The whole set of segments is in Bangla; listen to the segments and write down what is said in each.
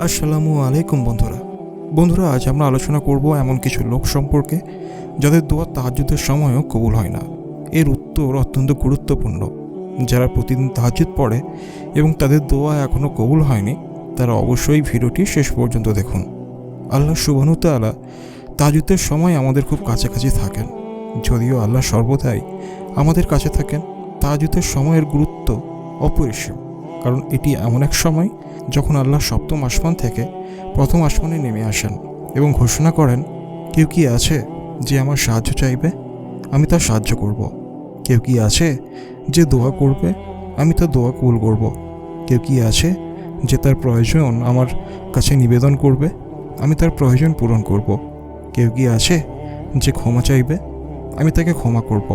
আসসালামু আলাইকুম বন্ধুরা। বন্ধুরা, আজ আমরা আলোচনা করব এমন কিছু লোক সম্পর্কে যাদের দোয়া তাহাজুদের সময়ও কবুল হয় না। এর উত্তর অত্যন্ত গুরুত্বপূর্ণ। যারা প্রতিদিন তাহাজুদ পড়ে এবং তাদের দোয়া এখনও কবুল হয়নি, তারা অবশ্যই ভিডিওটি শেষ পর্যন্ত দেখুন। আল্লাহ সুবানু তালা তাহাজুদের সময় আমাদের খুব কাছাকাছি থাকেন। যদিও আল্লাহ সর্বদাই আমাদের কাছে থাকেন তাহাজুদের সময়ের গুরুত্ব অপরিসীম। কারণ এটি এমন এক সময় যখন আল্লাহ সপ্তম আসমান থেকে প্রথম আসমানে নেমে আসেন এবং ঘোষণা করেন, কেউ কি আছে যে আমার সাহায্য চাইবে আমি তার সাহায্য করব। কেউ কি আছে যে দোয়া করবে আমি তার দোয়া কবুল করব। কেউ কি আছে যে তার প্রয়োজন আমার কাছে নিবেদন করবে আমি তার প্রয়োজন পূরণ করব। কেউ কি আছে যে ক্ষমা চাইবে আমি তাকে ক্ষমা করব।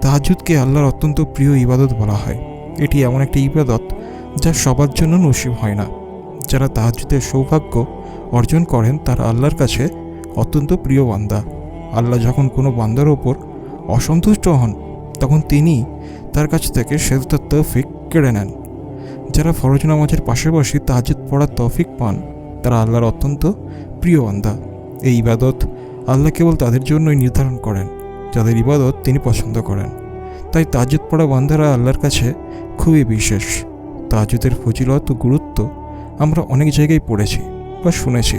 তাহাজুদকে আল্লাহর অত্যন্ত প্রিয় ইবাদত বলা হয় এটি এমন একটি ইবাদত যা সবার জন্য নসিব হয় না। যারা তাহাজুদের সৌভাগ্য অর্জন করেন, তারা আল্লাহর কাছে অত্যন্ত প্রিয় বান্দা। আল্লাহ যখন কোনো বান্দার ওপর অসন্তুষ্ট হন, তখন তিনি তার কাছ থেকে সেজদার তৌফিক কেড়ে নেন। যারা ফরজ নামাজের পাশাপাশি তাহাজুদ পড়ার তৌফিক পান, তারা আল্লাহর অত্যন্ত প্রিয় বান্দা। এই ইবাদত আল্লাহ কেবল তাদের জন্যই নির্ধারণ করেন, যাদের ইবাদত তিনি পছন্দ করেন। তাই তাজুদ পড়া বান্দারা আল্লাহর কাছে খুবই বিশেষ। তাজুদের ফজিলত ও গুরুত্ব আমরা অনেক জায়গায় পড়েছি বা শুনেছি।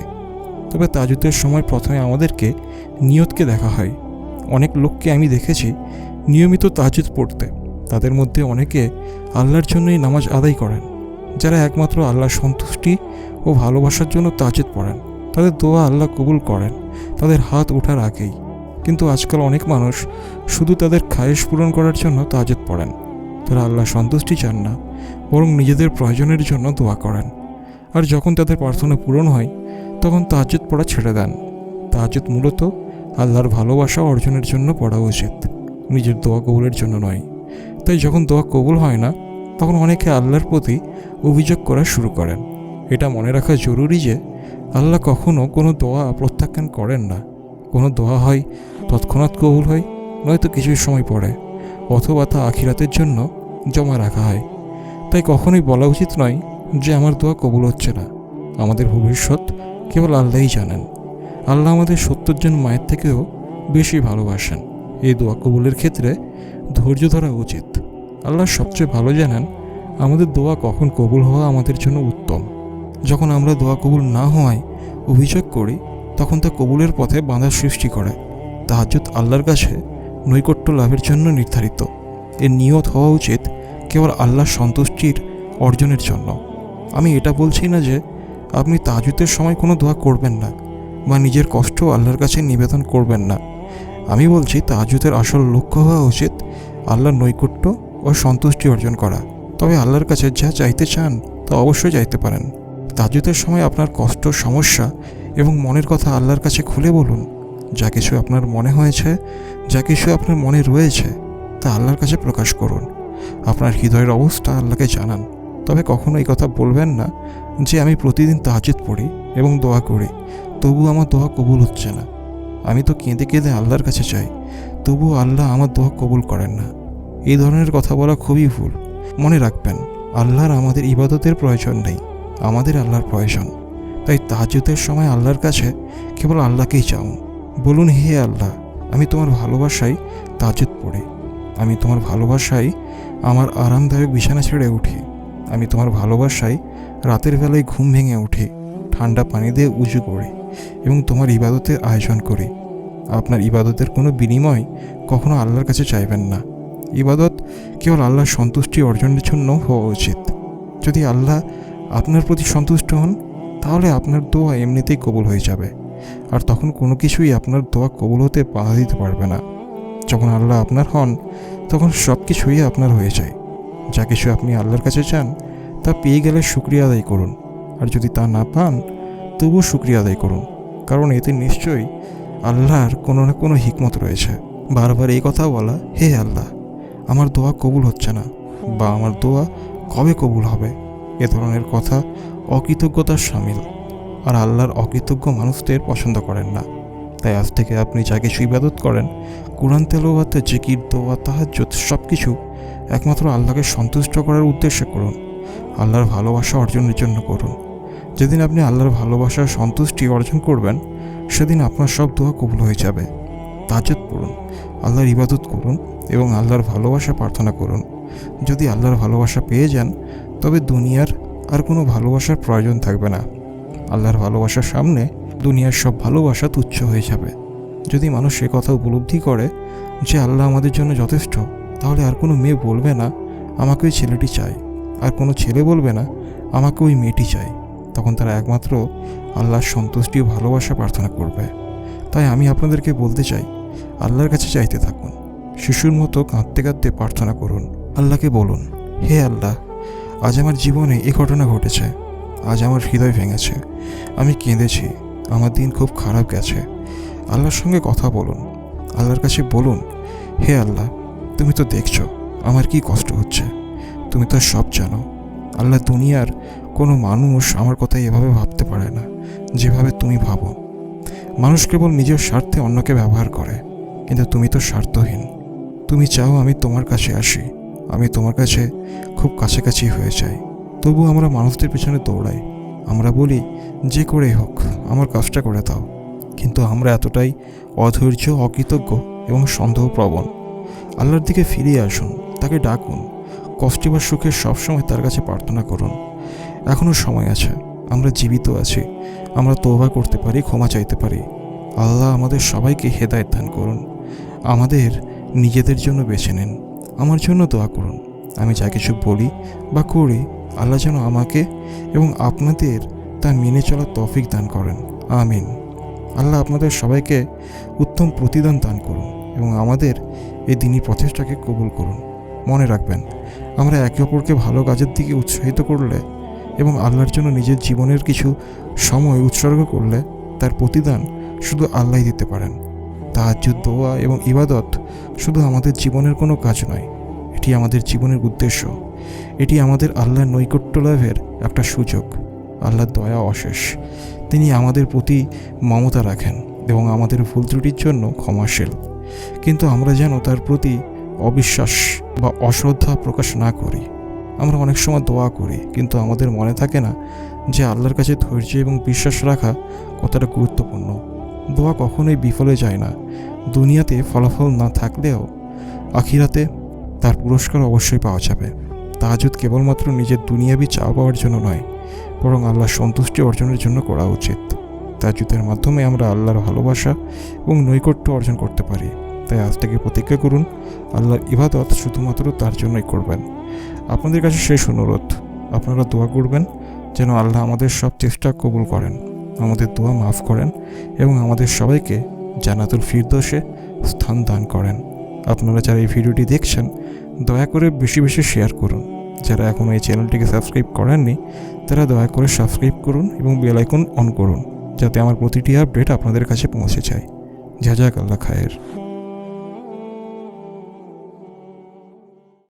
তবে তাজুদের সময় প্রথমে আমাদেরকে নিয়তকে দেখা হয়। অনেক লোককে আমি দেখেছি নিয়মিত তাজুদ পড়তে। তাদের মধ্যে অনেকে আল্লাহর জন্যই নামাজ আদায় করেন, যারা একমাত্র আল্লাহর সন্তুষ্টি ও ভালোবাসার জন্য তাজুদ পড়েন। তাদের দোয়া আল্লাহ কবুল করেন, তাদের হাত ওঠার আগেই। কিন্তু আজকাল অনেক মানুষ শুধু তাদের খায়েশ পূরণ করার জন্য তাজুদ পড়েন। তারা আল্লাহ সন্তুষ্টি চান না, বরং নিজেদের প্রয়োজনের জন্য দোয়া করেন। আর যখন তাদের প্রার্থনা পূরণ হয়, তখন তাহাজুদ পড়া ছেড়ে দেন। তাহাজুদ মূলত আল্লাহর ভালোবাসা অর্জনের জন্য পড়া উচিত, নিজের দোয়া কবুলের জন্য নয়। তাই যখন দোয়া কবুল হয় না, তখন অনেকে আল্লাহর প্রতি অভিযোগ করা শুরু করেন। এটা মনে রাখা জরুরি যে, আল্লাহ কখনও কোনো দোয়া প্রত্যাখ্যান করেন না। কোনো দোয়া হয়, তৎক্ষণাৎ কবুল হয়, নয়তো কিছু সময় পড়ে, অথবা তা আখিরাতের জন্য জমা রাখা হয়। তাই কখনোই বলা উচিত নয় যে আমার দোয়া কবুল হচ্ছে না। আমাদের ভবিষ্যৎ কেবল আল্লাহই জানেন। আল্লাহ আমাদের সত্তর জন মায়ের থেকেও বেশি ভালোবাসেন। এই দোয়া কবুলের ক্ষেত্রে ধৈর্য ধরা উচিত। আল্লাহ সবচেয়ে ভালো জানেন আমাদের দোয়া কখন কবুল হওয়া আমাদের জন্য উত্তম। যখন আমরা দোয়া কবুল না হওয়ায় অভিযোগ করি, তখন তা কবুলের পথে বাঁধার সৃষ্টি করে। তাহাজুদ আল্লাহর কাছে নৈকট্য লাভের জন্য নির্ধারিত। এর নিয়ত হওয়া উচিত কেবল আল্লাহর সন্তুষ্টির অর্জনের জন্য। আমি এটা বলছি না যে আপনি তাজুদের সময় কোনো দোয়া করবেন না বা নিজের কষ্ট আল্লাহর কাছে নিবেদন করবেন না। আমি বলছি তাজুদের আসল লক্ষ্য হওয়া উচিত আল্লাহর নৈকট্য ও সন্তুষ্টি অর্জন করা। তবে আল্লাহর কাছে যা চাইতে চান তা অবশ্যই চাইতে পারেন। তাজুদের সময় আপনার কষ্ট, সমস্যা এবং মনের কথা আল্লাহর কাছে খুলে বলুন। যা কিছু আপনার মনে হয়েছে, যা কিছু আপনার মনে রয়েছে তা আল্লাহর কাছে প্রকাশ করুন। আপনার হৃদয়ের অবস্থা আল্লাহকে জানান। তবে কখনো এই কথা বলবেন না যে আমি প্রতিদিন তাহাজিদ পড়ি এবং দোয়া করি। তবু আমার দোয়া কবুল হচ্ছে না। আমি তো কেঁদে কেঁদে আল্লাহর কাছে চাই তবু আল্লাহ আমার দোয়া কবুল করেন না। এই ধরনের কথা বলা খুবই ভুল। মনে রাখবেন, আল্লাহর আমাদের ইবাদতের প্রয়োজন নেই, আমাদের আল্লাহর প্রয়োজন। তাই তাহাজুদের সময় আল্লাহর কাছে কেবল আল্লাহকেই চাউন বলুন, হে আল্লাহ, আমি তোমার ভালোবাসায় তাজুদ পড়ি। আমি তোমার ভালোবাসায় আমার আরামদায়ক বিছানা ছেড়ে উঠি। আমি তোমার ভালোবাসায় রাতের বেলায় ঘুম ভেঙে উঠি, ঠান্ডা পানি দিয়ে উঁচু করি এবং তোমার ইবাদতের আয়োজন করি। আপনার ইবাদতের কোনো বিনিময় কখনো আল্লাহর কাছে চাইবেন না। ইবাদত কেবল আল্লাহর সন্তুষ্টি অর্জনের জন্য হওয়া উচিত। যদি আল্লাহ আপনার প্রতি সন্তুষ্ট হন, তাহলে আপনার দোয়া এমনিতেই কবুল হয়ে যাবে। আর তখন কোনো কিছুই আপনার দোয়া কবুল হতে বাধা দিতে পারবে না। যখন আল্লাহ আপনার হন, তখন সব কিছুই আপনার হয়ে যায়। যা কিছু আপনি আল্লাহর কাছে চান, তা পেয়ে গেলে শুক্রিয়া আদায় করুন। আর যদি তা না পান, তবুও শুক্রিয়া আদায় করুন। কারণ এতে নিশ্চয়ই আল্লাহর কোনো না কোনো হিকমত রয়েছে। বারবার এই কথা বলা, হে আল্লাহ, আমার দোয়া কবুল হচ্ছে না, বা আমার দোয়া কবে কবুল হবে? এ ধরনের কথা অকৃতজ্ঞতার সামিল। আর আল্লাহর অকৃতজ্ঞ মানুষদের পছন্দ করেন না। তাই আজ থেকে আপনি যা কিছু ইবাদত করেন, কোরআন তেলোয়াতে জিকির, দোয়া, তাহাজ্জুদ সব কিছু একমাত্র আল্লাহকে সন্তুষ্ট করার উদ্দেশ্যে করুন। আল্লাহর ভালোবাসা অর্জনের জন্য করুন। যেদিন আপনি আল্লাহর ভালোবাসার সন্তুষ্টি অর্জন করবেন, সেদিন আপনার সব দোয়া কবুল হয়ে যাবে। তাজত পড়ুন, আল্লাহর ইবাদত করুন এবং আল্লাহর ভালোবাসা প্রার্থনা করুন। যদি আল্লাহর ভালোবাসা পেয়ে যান, তবে দুনিয়ার আর কোনো ভালোবাসার প্রয়োজন থাকবে না। আল্লাহর ভালোবাসার সামনে দুনিয়ার সব ভালোবাসা তুচ্ছ হয়ে যাবে। যদি মানুষ সে কথা উপলব্ধি করে যে আল্লাহ আমাদের জন্য যথেষ্ট, তাহলে আর কোনো মেয়ে বলবে না, আমাকে ওই ছেলেটি চাই আর কোনো ছেলে বলবে না, আমাকে ওই মেয়েটি চাই তখন তারা একমাত্র আল্লাহর সন্তুষ্টি ও ভালোবাসা প্রার্থনা করবে। তাই আমি আপনাদেরকে বলতে চাই, আল্লাহর কাছে চাইতে থাকুন। শিশুর মতো কাঁদতে কাঁদতে প্রার্থনা করুন। আল্লাহকে বলুন, হে আল্লাহ, আজ আমার জীবনে এই ঘটনা ঘটেছে। আজ আমার হৃদয় ভেঙেছে। আমি কেঁদেছি। আমার দিন খুব খারাপ গেছে। আল্লাহর সঙ্গে কথা বলুন। আল্লাহর কাছে বলুন, হে আল্লাহ, তুমি তো দেখছ, আমার কি কষ্ট হচ্ছে। তুমি তো সব জানো। আল্লাহ দুনিয়ার কোনো মানুষ আমার কথা এভাবে ভাবতে পারে না, যেভাবে তুমি ভাবো। মানুষ কেবল নিজের স্বার্থে অন্যকে ব্যবহার করে, কিন্তু তুমি তো স্বার্থহীন। তুমি চাও আমি তোমার কাছে আসি, আমি তোমার কাছে খুব কাছাকাছি হয়ে যাই। তবু আমরা মানুষদের পিছনে দৌড়াই। আমরা বলি, যে করে হোক, আমার কাজটা করে দাও। কিন্তু আমরা এতটাই অধৈর্য, অকৃতজ্ঞ এবং সন্দেহপ্রবণ। আল্লাহর দিকে ফিরিয়ে আসুন, তাকে ডাকুন, কষ্টে বা সুখে সবসময় তার কাছে প্রার্থনা করুন। এখনও সময় আছে, আমরা জীবিত আছি, আমরা তোবা করতে পারি, ক্ষমা চাইতে পারি। আল্লাহ আমাদের সবাইকে হেদায়ত দান করুন। আমাদের নিজেদের জন্য বেছে নিন। আমার জন্য দোয়া করুন। আমি যা কিছু বলি বা করি আল্লাহ যেন আমাকে এবং আপনাদের তা মেনে চলার তফিক দান করেন। আমিন। আল্লাহ আপনাদের সবাইকে উত্তম প্রতিদান দান করুন এবং আমাদের এই দিনই প্রচেষ্টাকে কবুল করুন। মনে রাখবেন, আমরা একে অপরকে ভালো কাজের দিকে উৎসাহিত করলে এবং আল্লাহর জন্য নিজের জীবনের কিছু সময় উৎসর্গ করলে তার প্রতিদান শুধু আল্লাহই দিতে পারেন। তাহাজ্জুদ, দোয়া এবং ইবাদত শুধু আমাদের জীবনের কোনো কাজ নয়, এটি আমাদের জীবনের উদ্দেশ্য। এটি আমাদের আল্লাহর নৈকট্য লাভের একটা সুযোগ, আল্লাহর দয়া অশেষ। তিনি আমাদের প্রতি মমতা রাখেন এবং আমাদের ভুল ত্রুটির জন্য ক্ষমাশীল। কিন্তু আমরা যেন তার প্রতি অবিশ্বাস বা অশ্রদ্ধা প্রকাশ না করি। আমরা অনেক সময় দোয়া করি, কিন্তু আমাদের মনে থাকে না যে আল্লাহর কাছে ধৈর্য এবং বিশ্বাস রাখা কতটা গুরুত্বপূর্ণ। দোয়া কখনোই বিফলে যায় না। দুনিয়াতে ফলাফল না থাকলেও আখিরাতে তার পুরস্কার অবশ্যই পাওয়া যাবে। তাহাজুদ কেবলমাত্র নিজের দুনিয়াবি চাওয়া পাওয়ার জন্য নয়, বরং আল্লাহর সন্তুষ্টি অর্জনের জন্য করা উচিত। তাহাজুদের মাধ্যমে আমরা আল্লাহর ভালোবাসা এবং নৈকট্য অর্জন করতে পারি। তাই আজ থেকে প্রতিজ্ঞা করুন, আল্লাহর ইবাদত শুধুমাত্র তার জন্যই করবেন। আপনাদের কাছে শেষ অনুরোধ, আপনারা দোয়া করবেন যেন আল্লাহ আমাদের সব চেষ্টা কবুল করেন, আমাদের দোয়া মাফ করেন এবং আমাদের সবাইকে জানাতুল ফিরদোষে স্থান দান করেন। আপনারা যারা এই ভিডিওটি দেখছেন, দয়া করে বেশি বেশি শেয়ার করুন। যারা এখনও এই চ্যানেলটিকে সাবস্ক্রাইব করেননি, তারা দয়া করে সাবস্ক্রাইব করুন এবং বেল আইকন অন করুন, যাতে আমার প্রতিটি আপডেট আপনাদের কাছে পৌঁছে যায়। যাক আল্লাহ খায়ের।